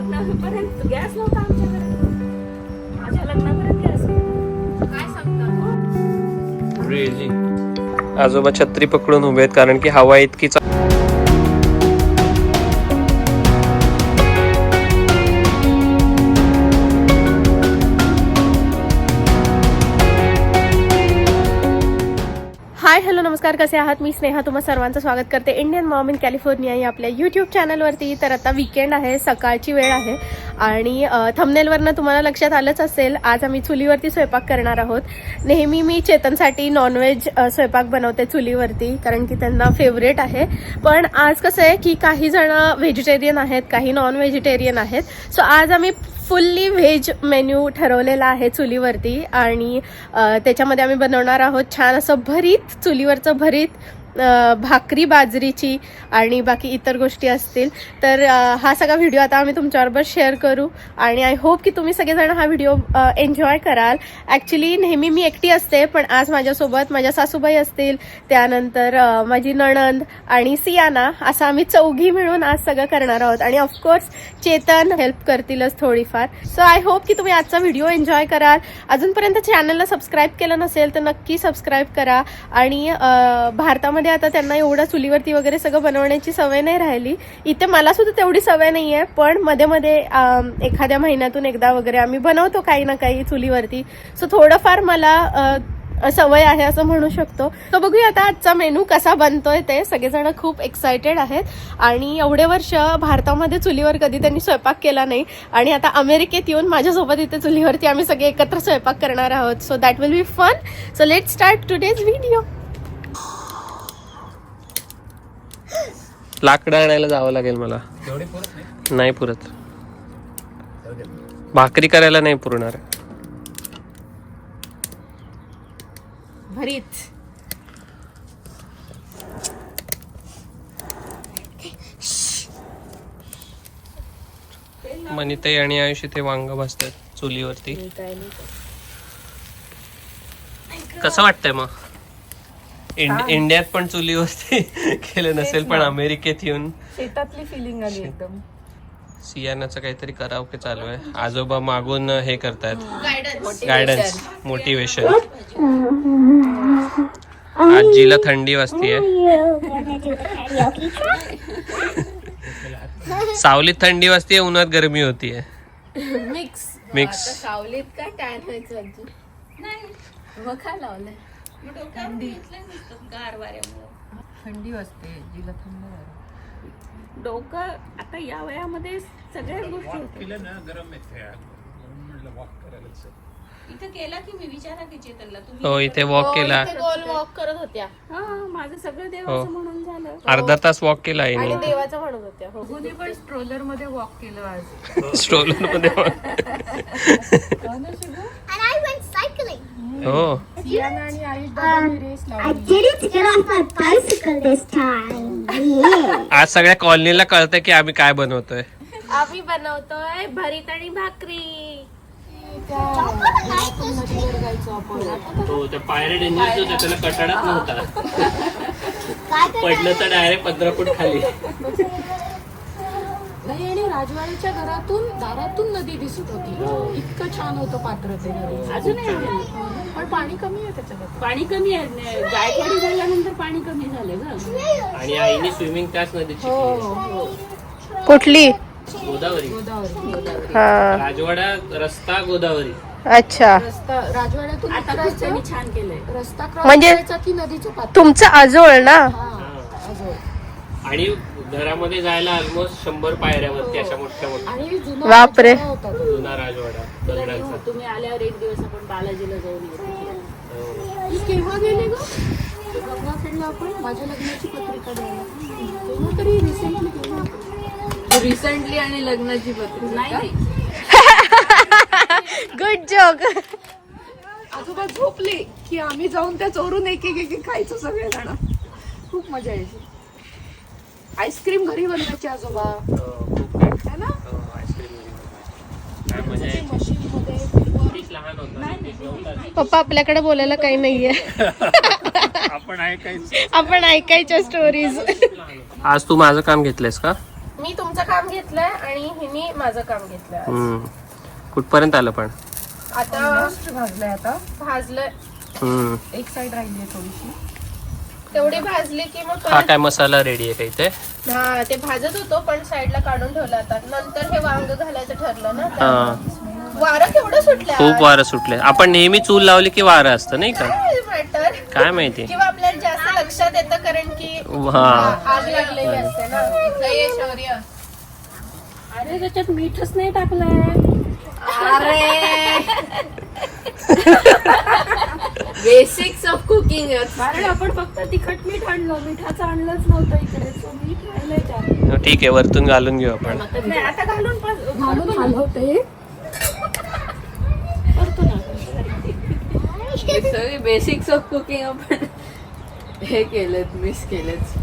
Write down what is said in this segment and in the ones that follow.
लग्नापर्यंत gas नव्हता आमच्याकडे. माझ्या लग्नापर्यंत गॅस काय सांगता आजोबा छत्री पकडून उभे आहेत कारण की हवा इतकी कसे आहात मी स्नेहा तुम्हा सर्वांचं स्वागत करते. इंडियन मॉम इन कॅलिफोर्निया या आपल्या यूट्यूब चॅनलवरती तर आता विकेंड आहे सकाळची वेळ आहे. आणि थमनेलवरनं तुम्हाला लक्षात आलंच असेल आज आम्ही चुलीवरती स्वयंपाक करणार आहोत. नेहमी मी चेतनसाठी नॉनव्हेज स्वयंपाक बनवते चुलीवरती कारण की त्यांना फेवरेट आहे. पण आज कसं आहे की काही जण व्हेजिटेरियन आहेत काही नॉन व्हेजिटेरियन आहेत. सो आज आम्ही फुल्ली व्हेज मेन्यू ठरवलेला आहे चुलीवरती आणि त्याच्यामध्ये आम्ही बनवणार आहोत छान असं भरीत चुलीवरचं भरीत भाकरी बाजरीची आणि बाकी इतर गोष्टी असतील. तर हा सगळा व्हिडिओ आता आम्ही तुमच्याबरोबर शेअर करू आणि आय होप की तुम्ही सगळेजण हा व्हिडिओ एन्जॉय कराल. ॲक्च्युली नेहमी मी एकटी असते पण आज माझ्यासोबत माझ्या सासूबाई असतील. त्यानंतर माझी नणंद आणि सियाना असं आम्ही चौघी मिळून आज सगळं करणार आहोत. आणि ऑफकोर्स चेतन हेल्प करतीलच थोडीफार. सो आय होप की तुम्ही आजचा व्हिडिओ एन्जॉय कराल. अजूनपर्यंत चॅनलला सबस्क्राईब केलं नसेल तर नक्की सबस्क्राईब करा. आणि भारतामध्ये भारतामध्ये आता त्यांना एवढं चुलीवरती वगैरे सगळं बनवण्याची सवय नाही राहिली. इथे मला सुद्धा तेवढी सवय नाही आहे पण मध्ये मध्ये एखाद्या महिन्यातून एकदा वगैरे आम्ही बनवतो काही ना काही चुलीवरती. सो थोडंफार मला सवय आहे असं म्हणू शकतो. तर बघूया आता आजचा मेनू कसा बनतोय ते. सगळेजण खूप एक्सायटेड आहेत. आणि एवढे वर्ष भारतामध्ये चुलीवर कधी त्यांनी स्वयंपाक केला नाही. आणि आता अमेरिकेत येऊन माझ्यासोबत इथे चुलीवरती आम्ही सगळे एकत्र स्वयंपाक करणार आहोत. So that will be fun so let start today's video लाकडं आणायला जावं लागेल मला. नाही? पुरत. भाकरी करायला नाही पुरणार. भरीत. मनिताई आणि आयुष्य ते वांग भाजतात चुलीवरती. कसं वाटतंय मग? इंड- इंडियात पण चुलीवरती केलं नसेल पण अमेरिकेत येऊन. शेतातली फिलिंग आली एकदम. सियानाचं काहीतरी करावं चालू आहे. आजोबा मागून हे करतायत. गायडन्स मोटिवेशन आजीला थंडी वाजतीये. सावलीत थंडी वाजतीये उन्हात गरमी होतीये. मिक्स मिक्स सावलीत काय टॅन व्हायचं आजी मग काय लावलंय? गार वाऱ्यामुळे थंडी वाजते जिला थंड वारे. डोकं आता या वयामध्ये सगळ्याच गोष्टी होतात. इथं केला की मी? विचारा की चेतनला. तुम्ही हो इथे वॉक केला. गोल वॉक करत होत्या. हा माझं सगळं हो. देवाचं म्हणून झालं. अर्धा तास वॉक केला आणि आहे देवाचं म्हणत होत्या. हो दोन्ही पण स्ट्रोलरमध्ये वॉक केलं आज. स्ट्रोलरमध्ये हो सियाना आणि आयुष दादांनी रेस I लावली. didn't get off my bicycle this time. Yeah. आज सगळ्या कॉलनीला कळतंय की आम्ही काय बनवतोय. आम्ही बनवतोय भरीत आणि भाकरी. हो त्या इंजिन त्याला कटाडाच नव्हता. पडलं तर डायरेक्ट पंधरा फूट खाली. नाही आणि राजवाड्याच्या घरातून दारातून नदी दिसत होती. इतकं छान होतं पात्र ते अजूनही आहे. पण पाणी कमी आहे त्याच्यात पाणी कमी आहे. न- गायकवाडी झाल्यानंतर पाणी कमी झाले ग. आणि आईने स्विमिंग त्याच नदीत शिकली. कुठली? गोदावरी. गोदावरी. हा. राजवाडा रस्ता गोदावरी. अच्छा. रस्ता राजवाड्यातून छान केलंय. रस्ता म्हणजे- करायचा की नदीचं पात्र? तुमचं आजोळ ना? हा अजून. आणि घरामध्ये जायला ऑलमोस्ट शंभर पायऱ्यावरती अशा मोठ्या मोठ्या. आणि जुना बापरे. राजवाडा होता तो. जुना राजवाडा दगडांचा. तुम्ही आल्यावर एक दिवस आपण बालाजीला जाऊन येऊ हो. केव्हा गेले ग? गंगाखेडला आपण माझ्या लग्नाची पत्रिका द्यायला. तेव्हा तरी रिसेंटली गेलो रिसेंटली आणि लग्नाची पत्रिका? नाही नाही. गुड जोक आजोबा झोपले की आम्ही जाऊन त्या चोरून एक एक एक एक खायचो सगळे जण खूप मजा यायची. आईस्क्रीम घरी बनवायची आजोबा. है ना? मशीन मध्ये लहान होता पप्पा आपल्याकडे बोलायला काही नाहीये. आपण ऐकायच्या स्टोरीज आज तू माझं काम घेतलंयस का? मी तुमचं काम घेतलंय आणि हिनी माझं काम घेतलंय. कुठपर्यंत आलं पण? आता भाजलंय आता. भाजलंय. एक साइड राहिली आहे थोडीशी. तेवढी भाजली की मग हा काय मसाला रेडी आहे का इथे? हा ते भाजत होतो पण साईडला काढून ठेवलं आता. नंतर हे वांग घालायचं ठरलं ना हा. वारं केवढं सुटलं खूप वारं सुटले आपण नेहमी चूल लावली की वारं असतं नाही का? मॅटर काय माहिती? किंवा आपल्याला जास्त लक्षात येतं कारण की हा. आग लागलेली असते ना. इथं ये शौर्य अरे त्याच्यात मीठच नाही टाकलंय. बेसिक्स ऑफ कुकिंग कारण आपण फक्त तिखट मीठ आणलं मिठाचं आणलंच नव्हतं इकडे तो मीठ राहिलंय त्यात. ठीक आहे वरतून घालून घेऊ आपण. नाही, आता घालून पण- घालून हलवते करतो ना. सगळे बेसिक्स ऑफ कुकिंग आपण हे केलेत मिस केलेत.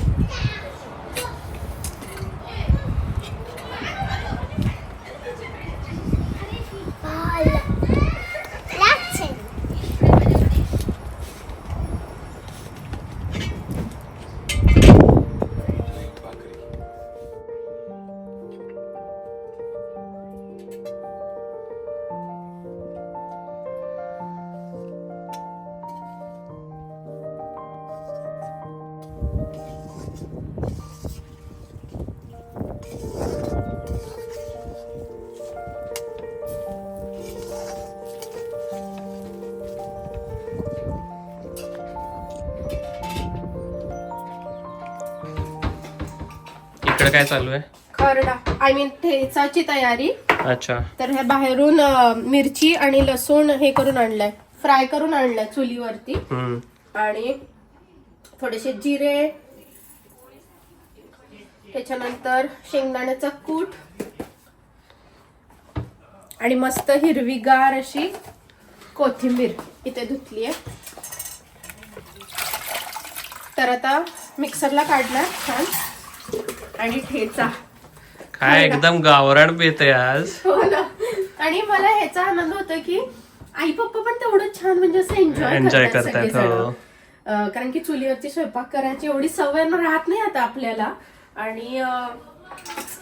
इकडे काय चालू आहे? खरडा. आय मीन ठेचाची तयारी. अच्छा. तर हे बाहेरून अं, मिरची आणि लसूण हे करून आणलंय. फ्राय करून आणलंय चुलीवरती. हम्म. आणि थोडेसे जिरे त्याच्यानंतर शेंगदाण्याचा कूट आणि मस्त हिरवीगार अशी कोथिंबीर इथे धुतली आहे तर आता मिक्सरला काढणार छान. आणि ठेचा. काय एकदम गावरान पेत आज. हो ना. आणि मला ह्याचा आनंद होतो की आई पप्पा पण तेवढं छान म्हणजे असं एन्जॉय करतायत, हो. कारण की चुलीवरची स्वयंपाक करायची एवढी सवय राहत नाही आता आपल्याला. आणि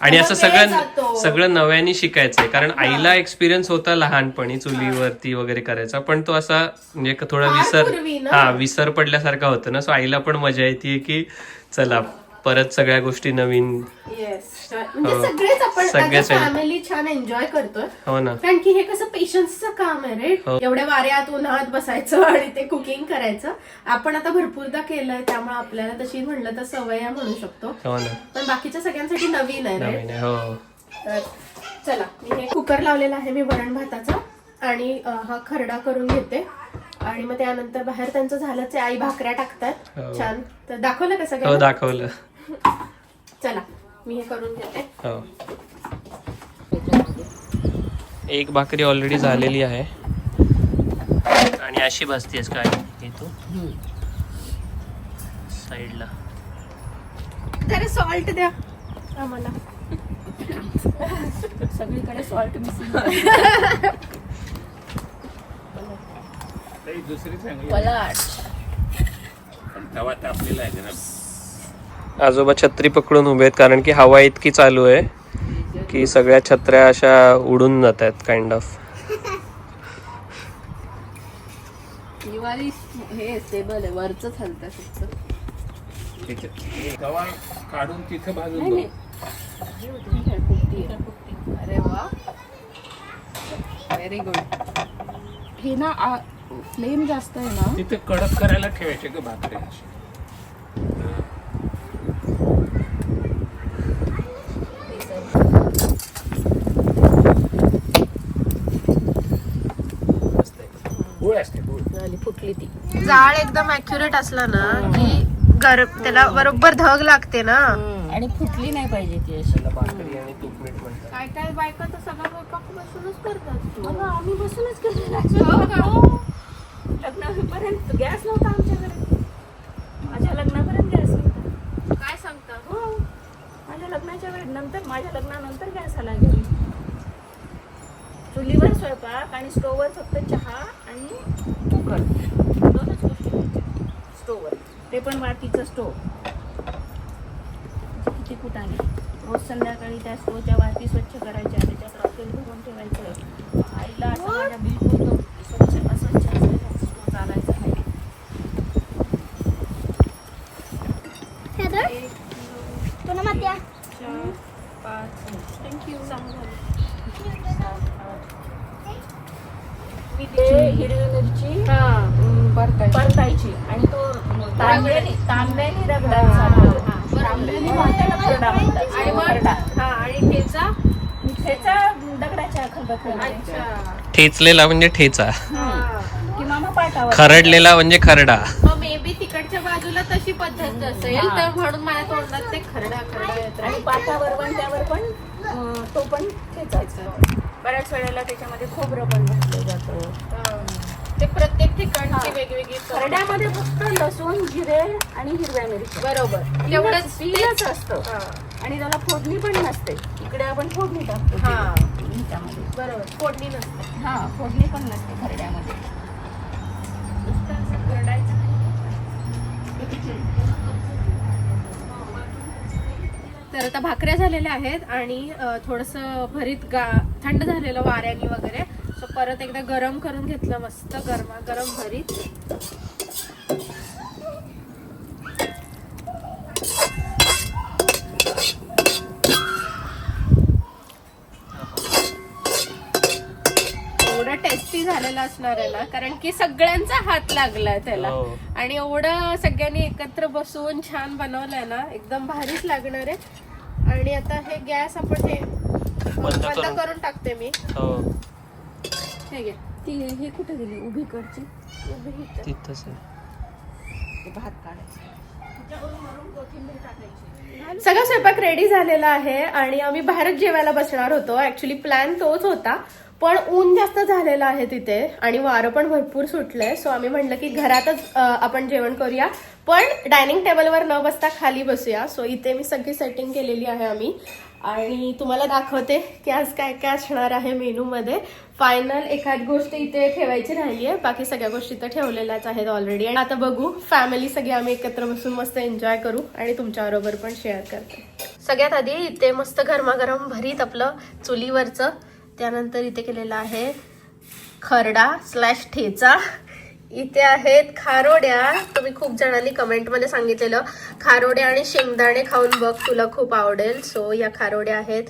आणि असं सगळं. सगळं नव्याने शिकायचंय कारण आईला एक्सपिरियन्स होता लहानपणी चुलीवरती वगैरे करायचा पण तो असा म्हणजे थोडा विसर. हा विसर पडल्यासारखा होतो ना सो आईला पण मजा येते की चला परत सगळ्या गोष्टी नवीन. येस म्हणजे हो. सगळेच आपण सगळेच आहे. फॅमिली छान एन्जॉय करतोय. हो ना. कारण की हे कसं पेशन्सचं काम आहे रे. हो. एवढ्या वाऱ्यात उन्हात बसायचं आणि ते कुकिंग करायचं. आपण आता भरपूरदा केलंय त्यामुळे आपल्याला तशी म्हणलं तर सवय आहे म्हणू शकतो. हो ना. पण बाकीच्या सगळ्यांसाठी नवीन आहे रे. नवीन आहे हो. तर चला मी हे कुकर लावलेला आहे मी वरण भाताचा. आणि अ, हा खरडा करून घेते. आणि मग त्यानंतर बाहेर त्यांचं झालंच आहे आई भाकऱ्या टाकतात. हो. छान. तर दाखवलं कसं हो काय दाखवलं. चला मी हे करून घेते. हो. एक भाकरी ऑलरेडी झालेली आहे. आणि अशी भाजतीयस काय? हे तू? साईडला. जरा सॉल्ट द्या. आम्हाला. सगळीकडे सॉल्ट मिसिंग आजोबा छत्री पकडून उभे आहेत कारण की हवा इतकी चालू आहे की सगळ्या छत्र्या अशा उडून जात आहेत काइंड ऑफ दिवाळी हे स्टेबल आहे वरच हलतं फक्त. गव्हा काढून तिथं बाजून अरे वा. व्हेरी गुड हे ना फ्लेम जास्त आहे ना? तिथे कडक करायला ठेवायचे ग भाकरी अशी गुळ असते गुळ. झाली फुटली ती. जाळ एकदम अॅक्युरेट असला ना की गरम त्याला बरोबर धग लागते ना. आणि फुटली नाही पाहिजे ती अशी. भाकरी आणि तूप मीठ म्हणतात. काय काय बायका तर सगळं स्वयंपाक बसूनच करतात. अगं, आम्ही बसूनच केलेला लग्नापर्यंत गॅस नव्हता आमच्याकडे. माझ्या लग्नापर्यंत गॅस नव्हता. काय सांगता? हो. माझ्या लग्नाच्या वेळी नंतर माझ्या लग्नानंतर गॅस आला घरी. चुलीवर स्वयंपाक आणि स्टोववर फक्त चहा आणि कुकर. दोनच गोष्टी स्टोववर ते पण वाटीचं स्टोव. किती कुठाने रोज संध्याकाळी त्या स्टोच्या वाती स्वच्छ करायच्या त्याच्यात रॉकेल भरून ठेवायचं. आईला असं माझ्या बिलकुल मी ते हिरवी मिरची परतायची. आणि तो तांब्याने तांब्याने आणि हा. ठेचा? दगडाच्या खलबत्त्यामध्ये ठेचलेला म्हणजे ठेचा. की मामा पाठावर खरडलेला म्हणजे खरडा. मग मे बी तिकडच्या बाजूला तशी पद्धत असेल तर म्हणून माझ्या तोंडात ते खरडा खरडा येत आणि पाटावर पण त्यावर पण तो पण ठेचायचा. बऱ्याच वेळेला त्याच्यामध्ये खोबरं पण घातलं जातं. ते प्रत्येक ठिकाणची वेगवेगळी. खरड्यामध्ये फक्त लसूण जिरे आणि हिरव्या मिरची बरोबर. तेवढंच तेच असतं. आणि त्याला फोडणी पण नसते. इकडे आपण फोडणी टाकतो. हा. बरोबर. फोडणी नसते. हा फोडणी पण नसते खरड्यामध्ये. तर आता भाकऱ्या झालेल्या आहेत आणि थोडंसं भरीत गा थंड झालेलं वाऱ्याने वगैरे. सो परत एकदा गरम करून घेतलं मस्त गरमा गरम भरीत. टेस्टी झालेलं असणार आहे ना कारण की सगळ्यांचा हात लागलाय त्याला. हो. आणि एवढं सगळ्यांनी एकत्र बसून छान बनवलंय ना एकदम भारीच लागणार आहे. आणि आता हे गॅस आपण हे बंद करून. करून टाकते मी. हो. हे घे. ती ही कुठे गेली? उभी कडची तिथंच आहे. भात काढायचा. सगळा स्वयंपाक रेडी झालेला आहे आणि आम्ही बाहेरच जेवायला बसणार होतो. ऍक्च्युली प्लॅन तोच होता. पण ऊन जास्त झालेलं आहे तिथे आणि वारं पण भरपूर सुटलंय. सो आम्ही म्हटलं की घरातच आपण जेवण करूया. पण डायनिंग टेबलवर न बसता खाली बसूया. सो इथे मी सगळी सेटिंग केलेली आहे आम्ही. आणि तुम्हाला दाखवते की आज काय काय असणार आहे मेनूमध्ये. फायनल एखाद गोष्ट इथे ठेवायची राहिली आहे बाकी सगळ्या गोष्टी तर ठेवलेल्याच आहेत ऑलरेडी आणि आता बघू फॅमिली सगळी आम्ही एकत्र बसून मस्त एन्जॉय करू आणि तुमच्याबरोबर पण शेअर करते. सगळ्यात आधी इथे मस्त गरमागरम भरीत आपलं चुलीवरचं त्यानंतर इथे केलेलं आहे खरडा स्लॅश ठेचा. इथे आहेत खारोड्या. तुम्ही खूप जणांनी कमेंटमध्ये सांगितलेलं. खारोड्या आणि शेंगदाणे खाऊन बघ तुला खूप आवडेल. सो या खारोड्या आहेत.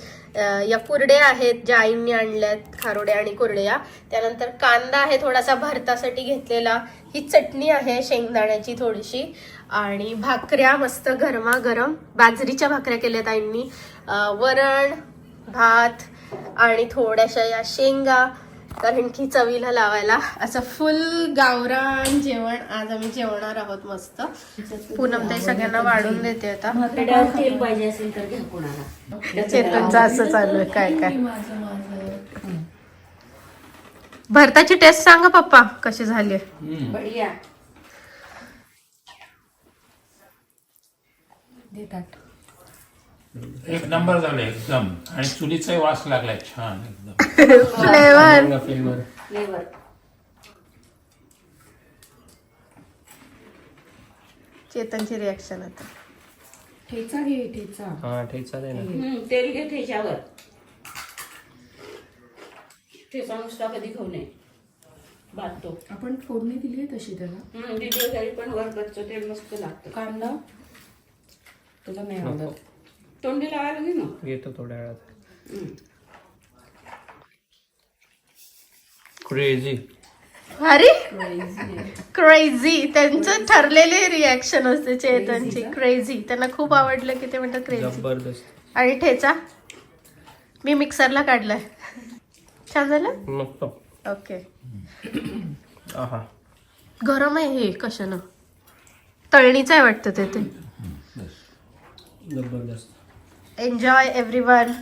या कुरड्या आहेत ज्या आईंनी आणल्यात खारोड्या आणि कुरड्या. त्यानंतर कांदा आहे थोडासा भरतासाठी घेतलेला. ही चटणी आहे शेंगदाण्याची थोडीशी. आणि भाकऱ्या मस्त गरमागरम. बाजरीच्या भाकऱ्या केल्यात आईंनी. वरण भात आणि थोड्याशा या शेंगा कारण की चवीला लावायला. असं फुल गावरान जेवण आज आम्ही जेवणार आहोत मस्त. पूनम ताई सगळ्यांना वाढून देते आता. पाहिजे असेल तर चेतनचं असं चालू आहे काय काय. भरताची टेस्ट सांगा पप्पा कशी झाली? बढिया. एक नंबर झालं एकदम. आणि चुलीचाही वास लागलाय छान एकदम. फ्लेवर. Flavour flavour. चेतनची रिॲक्शन आता. ठेचा घे ठेचा. हा ठेचा दे ना. हम्म, तेल घे ठेचा नुसता कधी खाऊ नये. भात तो आपण फोडणी दिली आहे तशी त्याला. हम्म, घरी पण तेल मस्त लागतं. कांदा. तुला नाही आवडत. तोंडी लावायला घे ना? येतो थोड्या वेळात. क्रेझी अरे? क्रेझी त्यांचं ठरलेली रिॲक्शन असते चेतनची. क्रेझी त्यांना खूप आवडलं की ते म्हणतात क्रेझी जबरदस्त. आणि ठेचा? मी मिक्सरला काढलाय. छान झालं? ओके गरम आहे हे कशानं? तळणीचं आहे वाटतं ते ते. जबरदस्त. एन्जॉय एव्हरी वन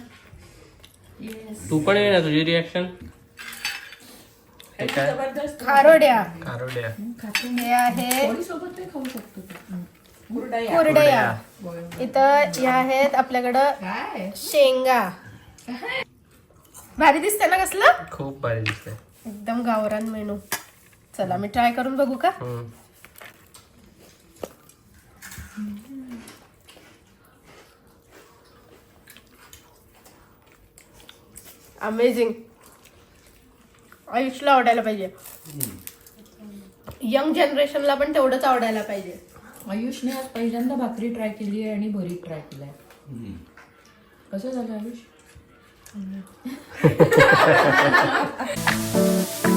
तू पण ये ना तुझी रिॲक्शन खारोड्या हे आहे सोबत ते खाऊ शकतो ते. कुरडया. इथं या आहेत आपल्याकडं शेंगा. भारी दिसते ना कसलं? खूप भारी दिसतंय. एकदम गावरान मेनू. चला मी ट्राय करून बघू का? हम्म. अमेझिंग आयुषला आवडायला पाहिजे. यंग जनरेशनला पण तेवढंच आवडायला पाहिजे. आयुषने आज पहिल्यांदा भाकरी ट्राय केली आहे आणि भरीत ट्राय केलाय कसं झालं आयुष?